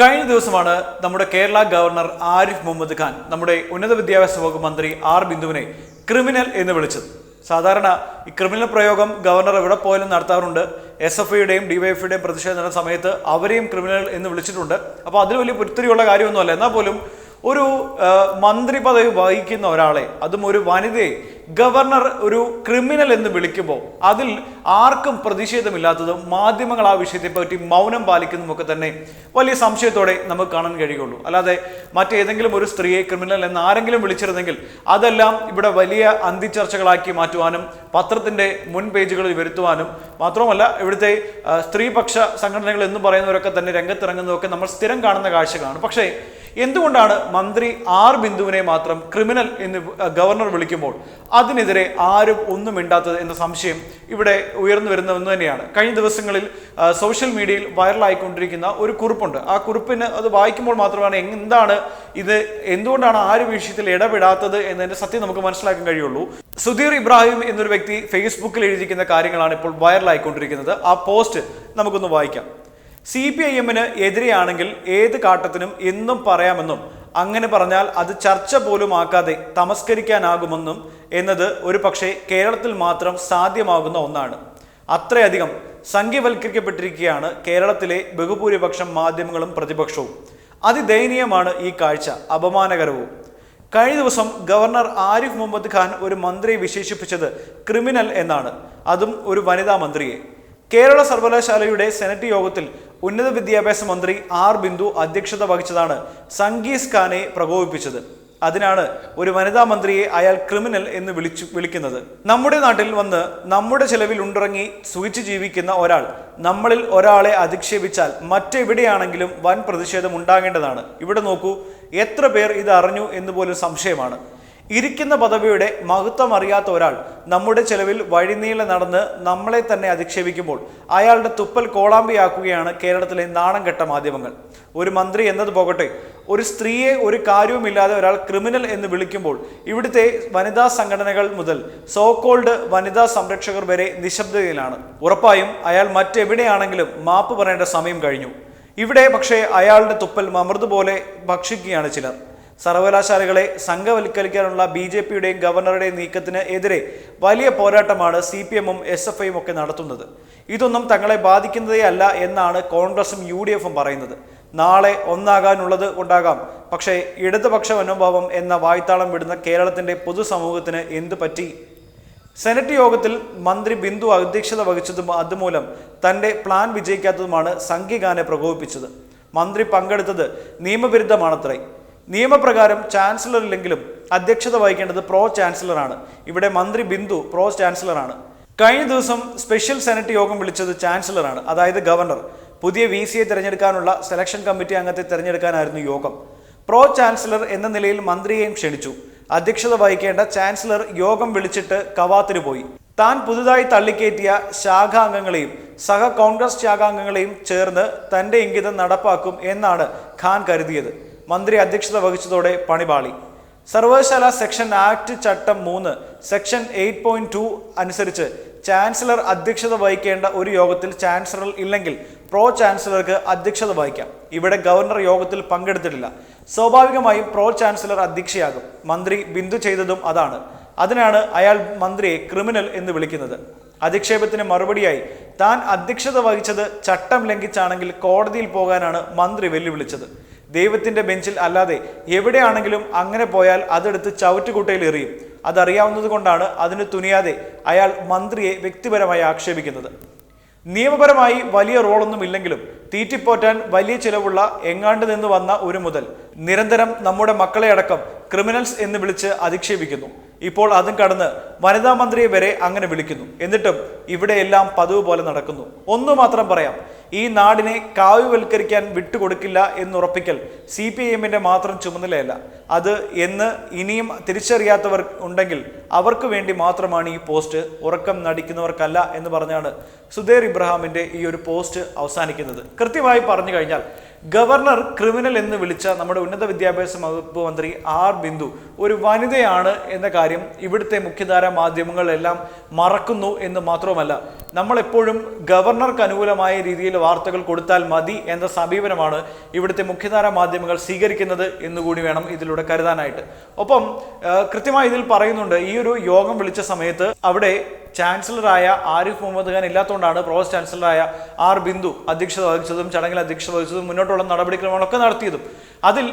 കഴിഞ്ഞ ദിവസമാണ് നമ്മുടെ കേരള ഗവർണർ ആരിഫ് മുഹമ്മദ് ഖാൻ നമ്മുടെ ഉന്നത വിദ്യാഭ്യാസ വകുപ്പ് മന്ത്രി ആർ ബിന്ദുവിനെ ക്രിമിനൽ എന്ന് വിളിച്ചത്. സാധാരണ ഈ ക്രിമിനൽ പ്രയോഗം ഗവർണർ എവിടെ പോയാലും നടത്താറുണ്ട്. എസ് എഫ് ഐയുടെയും ഡിവൈഎഫ്ഐയുടെയും പ്രതിഷേധം സമയത്ത് അവരെയും ക്രിമിനൽ എന്ന് വിളിച്ചിട്ടുണ്ട്. അപ്പോൾ അതിൽ വലിയ പുത്തിരിയുള്ള കാര്യമൊന്നുമല്ല. എന്നാൽ പോലും ഒരു മന്ത്രി പദവി വഹിക്കുന്ന ഒരാളെ അതും ഒരു വനിതയെ ഗവർണർ ഒരു ക്രിമിനൽ എന്ന് വിളിക്കുമ്പോൾ അതിൽ ആർക്കും പ്രതിഷേധമില്ലാത്തതും മാധ്യമങ്ങൾ ആ വിഷയത്തെപ്പറ്റി മൗനം പാലിക്കുന്നതുമൊക്കെ തന്നെ വലിയ സംശയത്തോടെ നമുക്ക് കാണാൻ കഴിയുള്ളൂ അല്ലാതെ മറ്റേതെങ്കിലും ഒരു സ്ത്രീയെ ക്രിമിനൽ എന്ന് ആരെങ്കിലും വിളിച്ചിരുന്നെങ്കിൽ അതെല്ലാം ഇവിടെ വലിയ അന്തിച്ചർച്ചകളാക്കി മാറ്റുവാനും പത്രത്തിന്റെ മുൻ പേജുകളിൽ വരുത്തുവാനും മാത്രവുമല്ല ഇവിടുത്തെ സ്ത്രീപക്ഷ സംഘടനകൾ എന്ന് പറയുന്നവരൊക്കെ തന്നെ രംഗത്തിറങ്ങുന്നതൊക്കെ നമ്മൾ സ്ഥിരം കാണുന്ന കാഴ്ചകളാണ്. പക്ഷേ എന്തുകൊണ്ടാണ് മന്ത്രി ആർ ബിന്ദുവിനെ മാത്രം ക്രിമിനൽ എന്ന് ഗവർണർ വിളിക്കുമ്പോൾ അതിനെതിരെ ആരും ഒന്നും മിണ്ടാത്തത് എന്ന സംശയം ഇവിടെ ഉയർന്നു വരുന്ന ഒന്ന് തന്നെയാണ്. കഴിഞ്ഞ ദിവസങ്ങളിൽ സോഷ്യൽ മീഡിയയിൽ വൈറലായിക്കൊണ്ടിരിക്കുന്ന ഒരു കുറിപ്പുണ്ട്. ആ കുറിപ്പിന് അത് വായിക്കുമ്പോൾ മാത്രമാണ് എന്താണ് ഇത് എന്തുകൊണ്ടാണ് ആ ഒരു വിഷയത്തിൽ ഇടപെടാത്തത് എന്നതിന്റെ സത്യം നമുക്ക് മനസ്സിലാക്കാൻ കഴിയുള്ളൂ. സുധീർ ഇബ്രാഹിം എന്നൊരു വ്യക്തി ഫേസ്ബുക്കിൽ എഴുതിയിരിക്കുന്ന കാര്യങ്ങളാണ് ഇപ്പോൾ വൈറലായിക്കൊണ്ടിരിക്കുന്നത്. ആ പോസ്റ്റ് നമുക്കൊന്ന് വായിക്കാം. സി പി ഐ എമ്മിന് എതിരെയാണെങ്കിൽ ഏത് കാട്ടത്തിനും എന്നും പറയാമെന്നും അങ്ങനെ പറഞ്ഞാൽ അത് ചർച്ച പോലും ആക്കാതെ തമസ്കരിക്കാനാകുമെന്നും എന്നത് ഒരു പക്ഷേ കേരളത്തിൽ മാത്രം സാധ്യമാകുന്ന ഒന്നാണ്. അത്രയധികം സംഖ്യവൽക്കരിക്കപ്പെട്ടിരിക്കുകയാണ് കേരളത്തിലെ ബഹുഭൂരിപക്ഷം മാധ്യമങ്ങളും പ്രതിപക്ഷവും. അതിദയനീയമാണ് ഈ കാഴ്ച അപമാനകരവും. കഴിഞ്ഞ ദിവസം ഗവർണർ ആരിഫ് മുഹമ്മദ് ഖാൻ ഒരു മന്ത്രിയെ വിശേഷിപ്പിച്ചത് ക്രിമിനൽ എന്നാണ്. അതും ഒരു വനിതാ മന്ത്രിയെ. കേരള സർവകലാശാലയുടെ സെനറ്റ് യോഗത്തിൽ ഉന്നത വിദ്യാഭ്യാസ മന്ത്രി ആർ ബിന്ദു അധ്യക്ഷത വഹിച്ചതാണ് സംഗീസ് ഖാനെ പ്രകോപിപ്പിച്ചത്. അതിനാണ് ഒരു വനിതാ മന്ത്രിയെ അയാൾ ക്രിമിനൽ എന്ന് വിളിച്ചു വിളിക്കുന്നത്. നമ്മുടെ നാട്ടിൽ വന്ന് നമ്മുടെ ചെലവിൽ ഉണ്ടിറങ്ങി സുഖിച്ചു ജീവിക്കുന്ന ഒരാൾ നമ്മളിൽ ഒരാളെ അധിക്ഷേപിച്ചാൽ മറ്റെവിടെയാണെങ്കിലും വൻ പ്രതിഷേധം ഉണ്ടാകേണ്ടതാണ്. ഇവിടെ നോക്കൂ എത്ര പേർ ഇത് അറിഞ്ഞു എന്ന് പോലും സംശയമാണ്. ഇരിക്കുന്ന പദവിയുടെ മഹത്വം അറിയാത്ത ഒരാൾ നമ്മുടെ ചെലവിൽ വഴിനീളെ നടന്ന് നമ്മളെ തന്നെ അധിക്ഷേപിക്കുമ്പോൾ അയാളുടെ തുപ്പൽ കോളാമ്പിയാക്കുകയാണ് കേരളത്തിലെ നാണം കെട്ട മാധ്യമങ്ങൾ. ഒരു മന്ത്രി എന്നത് പോകട്ടെ ഒരു സ്ത്രീയെ ഒരു കാര്യവുമില്ലാതെ ഒരാൾ ക്രിമിനൽ എന്ന് വിളിക്കുമ്പോൾ ഇവിടുത്തെ വനിതാ സംഘടനകൾ മുതൽ സോകോൾഡ് വനിതാ സംരക്ഷകർ വരെ നിശബ്ദതയിലാണ്. ഉറപ്പായും അയാൾ മറ്റെവിടെയാണെങ്കിലും മാപ്പ് പറയേണ്ട സമയം കഴിഞ്ഞു. ഇവിടെ പക്ഷേ അയാളുടെ തുപ്പൽ അമൃത് പോലെ ഭക്ഷിക്കുകയാണ് ചിലർ. സർവകലാശാലകളെ സംഘവൽക്കരിക്കാനുള്ള ബി ജെ പിയുടെയും ഗവർണറുടെയും നീക്കത്തിന് എതിരെ വലിയ പോരാട്ടമാണ് സി പി എമ്മും എസ് എഫ് ഐയും ഒക്കെ നടത്തുന്നത്. ഇതൊന്നും തങ്ങളെ ബാധിക്കുന്നതേ അല്ല എന്നാണ് കോൺഗ്രസും യു ഡി എഫും പറയുന്നത്. നാളെ ഒന്നാകാനുള്ളത് ഉണ്ടാകാം. പക്ഷേ ഇടതുപക്ഷ മനോഭാവം എന്ന വായ്ത്താളം വിടുന്ന കേരളത്തിന്റെ പൊതുസമൂഹത്തിന് എന്ത് പറ്റി? സെനറ്റ് യോഗത്തിൽ മന്ത്രി ബിന്ദു അധ്യക്ഷത വഹിച്ചതും അതുമൂലം തന്റെ പ്ലാൻ വിജയിക്കാത്തതുമാണ് സംഘികാനെ പ്രകോപിപ്പിച്ചത്. മന്ത്രി പങ്കെടുത്തത് നിയമവിരുദ്ധമാണത്രേ. നിയമപ്രകാരം ചാൻസലർ ഇല്ലെങ്കിലും അധ്യക്ഷത വഹിക്കേണ്ടത് പ്രോ ചാൻസലറാണ് ഇവിടെ മന്ത്രി ബിന്ദു പ്രോ ചാൻസലറാണ് കഴിഞ്ഞ ദിവസം സ്പെഷ്യൽ സെനറ്റ് യോഗം വിളിച്ചത് ചാൻസലറാണ് അതായത് ഗവർണർ പുതിയ വി സിയെ തിരഞ്ഞെടുക്കാനുള്ള സെലക്ഷൻ കമ്മിറ്റി അംഗത്തെ തിരഞ്ഞെടുക്കാനായിരുന്നു യോഗം. പ്രോ ചാൻസലർ എന്ന നിലയിൽ മന്ത്രിയെയും ക്ഷണിച്ചു. അധ്യക്ഷത വഹിക്കേണ്ട ചാൻസലർ യോഗം വിളിച്ചിട്ട് കവാത്തിന് പോയി. താൻ പുതുതായി തള്ളിക്കയറ്റിയ ശാഖാംഗങ്ങളെയും സഹ കോൺഗ്രസ് ശാഖാംഗങ്ങളെയും ചേർന്ന് തന്റെ ഇംഗിതം നടപ്പാക്കും എന്നാണ് ഖാൻ കരുതിയത്. മന്ത്രി അധ്യക്ഷത വഹിച്ചതോടെ പണിപാളി. സർവകലാശാല സെക്ഷൻ ആക്ട് ചട്ടം മൂന്ന് സെക്ഷൻ എയ്റ്റ് പോയിന്റ് ടു അനുസരിച്ച് ചാൻസലർ അധ്യക്ഷത വഹിക്കേണ്ട ഒരു യോഗത്തിൽ ചാൻസലർ ഇല്ലെങ്കിൽ പ്രോ ചാൻസലർക്ക് അധ്യക്ഷത വഹിക്കാം. ഇവിടെ ഗവർണർ യോഗത്തിൽ പങ്കെടുത്തിട്ടില്ല. സ്വാഭാവികമായും പ്രോ ചാൻസലർ അധ്യക്ഷയാകും. മന്ത്രി ബിന്ദു ചെയ്തതും അതാണ്. അതിനാണ് അയാൾ മന്ത്രിയെ ക്രിമിനൽ എന്ന് വിളിക്കുന്നത്. അധിക്ഷേപത്തിന് മറുപടിയായി താൻ അധ്യക്ഷത വഹിച്ചത് ചട്ടം ലംഘിച്ചാണെങ്കിൽ കോടതിയിൽ പോകാനാണ് മന്ത്രി വെല്ലുവിളിച്ചത്. ദൈവത്തിന്റെ ബെഞ്ചിൽ അല്ലാതെ എവിടെയാണെങ്കിലും അങ്ങനെ പോയാൽ അതെടുത്ത് ചവറ്റുകുട്ടയിൽ എറിയും. അതറിയാവുന്നത് കൊണ്ടാണ് അതിന് തുനിയാതെ അയാൾ മന്ത്രിയെ വ്യക്തിപരമായി ആക്ഷേപിക്കുന്നത്. നിയമപരമായി വലിയ റോളൊന്നും ഇല്ലെങ്കിലും തീറ്റിപ്പോറ്റാൻ വലിയ ചിലവുള്ള എങ്ങാണ്ട് നിന്ന് വന്ന ഒരു മുതൽ നിരന്തരം നമ്മുടെ മക്കളെ അടക്കം ക്രിമിനൽസ് എന്ന് വിളിച്ച് അധിക്ഷേപിക്കുന്നു. ഇപ്പോൾ അതും കടന്ന് വനിതാ മന്ത്രിയെ വരെ അങ്ങനെ വിളിക്കുന്നു. എന്നിട്ടും ഇവിടെയെല്ലാം പതിവ് പോലെ നടക്കുന്നു. ഒന്നു മാത്രം പറയാം. ഈ നാടിനെ കാവ്യവൽക്കരിക്കാൻ വിട്ടുകൊടുക്കില്ല എന്നുറപ്പിക്കൽ സി പി ഐ എമ്മിന്റെ മാത്രം ചുമതലയല്ല. അത് എന്ന് ഇനിയും തിരിച്ചറിയാത്തവർ ഉണ്ടെങ്കിൽ അവർക്ക് വേണ്ടി മാത്രമാണ് ഈ പോസ്റ്റ് ഉറക്കം നടിക്കുന്നവർക്കല്ല എന്ന് പറഞ്ഞാണ് സുധേർ ഇബ്രഹാമിന്റെ ഈ ഒരു പോസ്റ്റ് അവസാനിക്കുന്നത്. കൃത്യമായി പറഞ്ഞു കഴിഞ്ഞാൽ ഗവർണർ ക്രിമിനൽ എന്ന് വിളിച്ച നമ്മുടെ ഉന്നത വിദ്യാഭ്യാസ വകുപ്പ് മന്ത്രി ആർ ബിന്ദു ഒരു വനിതയാണ് എന്ന കാര്യം ഇവിടുത്തെ മുഖ്യധാര മാധ്യമങ്ങളെല്ലാം മറക്കുന്നു എന്ന് മാത്രവുമല്ല. നമ്മളെപ്പോഴും ഗവർണർക്ക് അനുകൂലമായ രീതിയിൽ വാർത്തകൾ കൊടുത്താൽ മതി എന്ന സമീപനമാണ് ഇവിടുത്തെ മുഖ്യധാര മാധ്യമങ്ങൾ സ്വീകരിക്കുന്നത് എന്നുകൂടി വേണം ഇതിലൂടെ കരുതാനായിട്ട്. ഒപ്പം കൃത്യമായി ഇതിൽ പറയുന്നുണ്ട് ഈ ഒരു യോഗം വിളിച്ച സമയത്ത് അവിടെ ചാൻസലറായ ആരിഫ് മുഹമ്മദ് ഖാൻ ഇല്ലാത്തതുകൊണ്ടാണ് പ്രോസ് ചാൻസലറായ ആർ ബിന്ദു അധ്യക്ഷത വഹിച്ചതും ചടങ്ങിൽ അധ്യക്ഷത വഹിച്ചതും മുന്നോട്ടുള്ള നടപടിക്രമങ്ങളൊക്കെ നടത്തിയതും. അതിൽ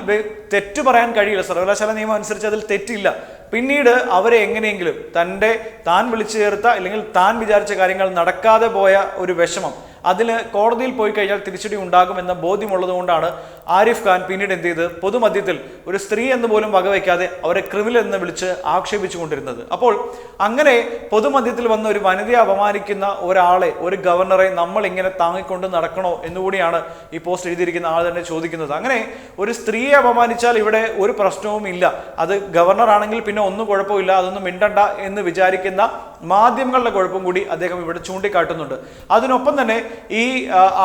തെറ്റു പറയാൻ കഴിയില്ല സർവകലാശാല നിയമം അനുസരിച്ച് അതിൽ തെറ്റില്ല. പിന്നീട് അവരെ എങ്ങനെയെങ്കിലും തന്റെ താൻ വിളിച്ചു ചേർത്ത അല്ലെങ്കിൽ താൻ വിചാരിച്ച കാര്യങ്ങൾ നടക്കാതെ പോയ ഒരു വിഷമം അതിന് കോടതിയിൽ പോയി കഴിഞ്ഞാൽ തിരിച്ചടി ഉണ്ടാകുമെന്ന ബോധ്യമുള്ളതുകൊണ്ടാണ് ആരിഫ് ഖാൻ പിന്നീട് എന്ത് ചെയ്ത് പൊതുമധ്യത്തിൽ ഒരു സ്ത്രീ എന്ന് പോലും വകവയ്ക്കാതെ അവരെ ക്രിമിനൽ എന്ന് വിളിച്ച് ആക്ഷേപിച്ചുകൊണ്ടിരുന്നത് അപ്പോൾ അങ്ങനെ പൊതുമധ്യത്തിൽ വന്ന ഒരു വനിതയെ അപമാനിക്കുന്ന ഒരാളെ ഒരു ഗവർണറെ നമ്മൾ ഇങ്ങനെ താങ്ങിക്കൊണ്ട് നടക്കണോ എന്നുകൂടിയാണ് ഈ പോസ്റ്റ് എഴുതിയിരിക്കുന്ന ആൾ തന്നെ ചോദിക്കുന്നത്. അങ്ങനെ ഒരു സ്ത്രീയെ അപമാനിച്ചാൽ ഇവിടെ ഒരു പ്രശ്നവും ഇല്ല അത് ഗവർണർ ആണെങ്കിൽ പിന്നെ ഒന്നും കുഴപ്പമില്ല അതൊന്നും മിണ്ടണ്ട എന്ന് വിചാരിക്കുന്ന മാധ്യമങ്ങളുടെ കുഴപ്പം കൂടി അദ്ദേഹം ഇവിടെ ചൂണ്ടിക്കാട്ടുന്നുണ്ട്. അതിനൊപ്പം തന്നെ ഈ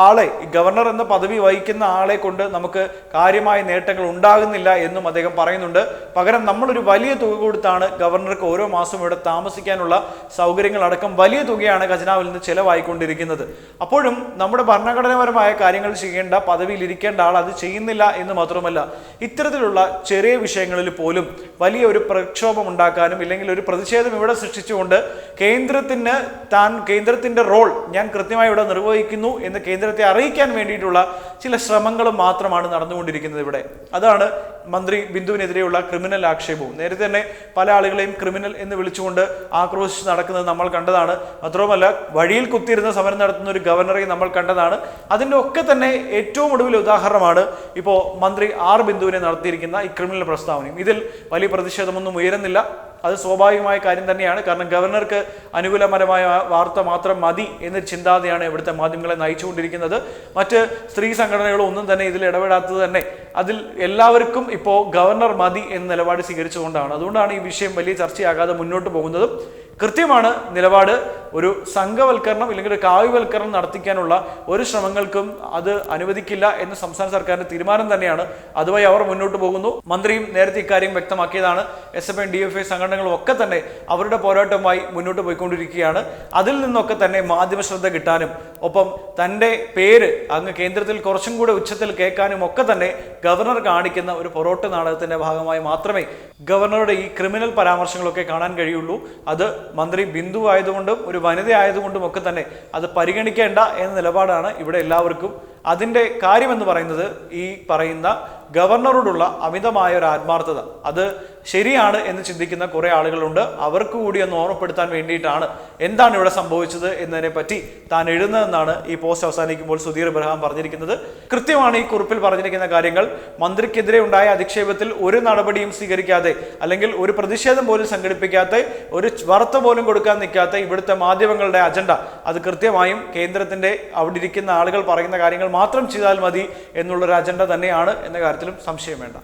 ആളെ ഗവർണർ എന്ന പദവി വഹിക്കുന്ന ആളെ കൊണ്ട് നമുക്ക് കാര്യമായ നേട്ടങ്ങൾ ഉണ്ടാകുന്നില്ല എന്നും അദ്ദേഹം പറയുന്നുണ്ട്. പകരം നമ്മളൊരു വലിയ തുക കൊടുത്താണ് ഗവർണർക്ക് ഓരോ മാസവും ഇവിടെ താമസിക്കാനുള്ള സൗകര്യങ്ങൾ അടക്കം വലിയ തുകയാണ് ഖജനാവിൽ നിന്ന് ചെലവായിക്കൊണ്ടിരിക്കുന്നത്. അപ്പോഴും നമ്മുടെ ഭരണഘടനാപരമായ കാര്യങ്ങൾ ചെയ്യേണ്ട പദവിയിൽ ഇരിക്കേണ്ട ആൾ അത് ചെയ്യുന്നില്ല എന്ന് മാത്രമല്ല ഇത്തരത്തിലുള്ള ചെറിയ വിഷയങ്ങളിൽ പോലും വലിയ ഒരു പ്രക്ഷോഭം ഉണ്ടാക്കാനും ഇല്ലെങ്കിൽ ഒരു പ്രതിഷേധം ഇവിടെ സൃഷ്ടിച്ചുകൊണ്ട് കേന്ദ്രത്തിന് താൻ കേന്ദ്രത്തിന്റെ റോൾ ഞാൻ കൃത്യമായി ഇവിടെ നിർവഹിക്കുന്നു എന്ന് കേന്ദ്രത്തെ അറിയിക്കാൻ വേണ്ടിയിട്ടുള്ള ചില ശ്രമങ്ങളും മാത്രമാണ് നടന്നുകൊണ്ടിരിക്കുന്നത് ഇവിടെ. അതാണ് മന്ത്രി ബിന്ദുവിനെതിരെയുള്ള ക്രിമിനൽ ആക്ഷേപവും. നേരത്തെ തന്നെ പല ആളുകളെയും ക്രിമിനൽ എന്ന് വിളിച്ചുകൊണ്ട് ആക്രോശിച്ച് നടക്കുന്നത് നമ്മൾ കണ്ടതാണ്. മാത്രവുമല്ല വഴിയിൽ കുത്തിയിരുന്ന സമരം നടത്തുന്ന ഒരു ഗവർണറെ നമ്മൾ കണ്ടതാണ്. അതിന്റെ ഒക്കെ തന്നെ ഏറ്റവും ഒടുവിൽ ഉദാഹരണമാണ് ഇപ്പോൾ മന്ത്രി ആർ ബിന്ദുവിനെ നടത്തിയിരിക്കുന്ന ഈ ക്രിമിനൽ പ്രസ്താവനയും. ഇതിൽ വലിയ പ്രതിഷേധമൊന്നും ഉയരുന്നില്ല. അത് സ്വാഭാവികമായ കാര്യം തന്നെയാണ്. കാരണം ഗവർണർക്ക് അനുകൂലപരമായ വാർത്ത മാത്രം മതി എന്ന ചിന്താഗതിയാണ് ഇവിടുത്തെ മാധ്യമങ്ങളെ നയിച്ചുകൊണ്ടിരിക്കുന്നത്. മറ്റ് സ്ത്രീ സംഘടനകളോ ഒന്നും തന്നെ ഇതിൽ ഇടപെടാത്തത് തന്നെ. അതിൽ എല്ലാവർക്കും ഇപ്പോൾ ഗവർണർ മതി എന്ന നിലപാട് സ്വീകരിച്ചുകൊണ്ടാണ്. അതുകൊണ്ടാണ് ഈ വിഷയം വലിയ ചർച്ചയാകാതെ മുന്നോട്ട് പോകുന്നതും കൃത്യമാണ് നിലപാട്. ഒരു സംഘവൽക്കരണം ഇല്ലെങ്കിൽ ഒരു കാവ്യവൽക്കരണം നടത്തിക്കാനുള്ള ഒരു ശ്രമങ്ങൾക്കും അത് അനുവദിക്കില്ല എന്ന് സംസ്ഥാന സർക്കാരിന്റെ തീരുമാനം തന്നെയാണ്. അതുവഴി അവർ മുന്നോട്ട് പോകുന്നു. മന്ത്രിയും നേരത്തെ ഇക്കാര്യം വ്യക്തമാക്കിയതാണ്. S F I D F I സംഘടനകളും ഒക്കെ തന്നെ അവരുടെ പോരാട്ടവുമായി മുന്നോട്ട് പോയിക്കൊണ്ടിരിക്കുകയാണ്. അതിൽ നിന്നൊക്കെ തന്നെ മാധ്യമ ശ്രദ്ധ കിട്ടാനും ഒപ്പം തന്റെ പേര് അങ്ങ് കേന്ദ്രത്തിൽ കുറച്ചും കൂടെ ഉച്ചത്തിൽ കേൾക്കാനും ഒക്കെ തന്നെ ഗവർണർ കാണിക്കുന്ന ഒരു പൊറോട്ട് നാടകത്തിന്റെ ഭാഗമായി മാത്രമേ ഗവർണറുടെ ഈ ക്രിമിനൽ പരാമർശങ്ങളൊക്കെ കാണാൻ കഴിയുള്ളൂ. അത് മന്ത്രി ബിന്ദു ആയതുകൊണ്ടും ഒരു വനിത ആയതുകൊണ്ടും ഒക്കെ തന്നെ അത് പരിഗണിക്കേണ്ട എന്ന നിലപാടാണ് ഇവിടെ എല്ലാവർക്കും. അതിന്റെ കാര്യമെന്ന് പറയുന്നത് ഈ പറയുന്ന ഗവർണറോടുള്ള അമിതമായ ഒരു ആത്മാർത്ഥത. അത് ശരിയാണ് എന്ന് ചിന്തിക്കുന്ന കുറെ ആളുകളുണ്ട്. അവർക്ക് കൂടി ഒന്ന് ഓർമ്മപ്പെടുത്താൻ വേണ്ടിയിട്ടാണ് എന്താണ് ഇവിടെ സംഭവിച്ചത് എന്നതിനെ പറ്റി താൻ എഴുതുന്നതെന്നാണ് ഈ പോസ്റ്റ് അവസാനിക്കുമ്പോൾ സുധീർ ഇബ്രഹാം പറഞ്ഞിരിക്കുന്നത്. കൃത്യമാണ് ഈ കുറിപ്പിൽ പറഞ്ഞിരിക്കുന്ന കാര്യങ്ങൾ. മന്ത്രിക്കെതിരെ ഉണ്ടായ അധിക്ഷേപത്തിൽ ഒരു നടപടിയും സ്വീകരിക്കാതെ അല്ലെങ്കിൽ ഒരു പ്രതിഷേധം പോലും സംഘടിപ്പിക്കാത്ത ഒരു വാർത്ത പോലും കൊടുക്കാൻ നിൽക്കാത്ത ഇവിടുത്തെ മാധ്യമങ്ങളുടെ അജണ്ട. അത് കൃത്യമായും കേന്ദ്രത്തിന്റെ അവിടെ ഇരിക്കുന്ന ആളുകൾ പറയുന്ന കാര്യങ്ങൾ മാത്രം ചെയ്താൽ മതി എന്നുള്ളൊരു അജണ്ട തന്നെയാണ് എന്ന കാര്യത്തിലും സംശയം വേണ്ട.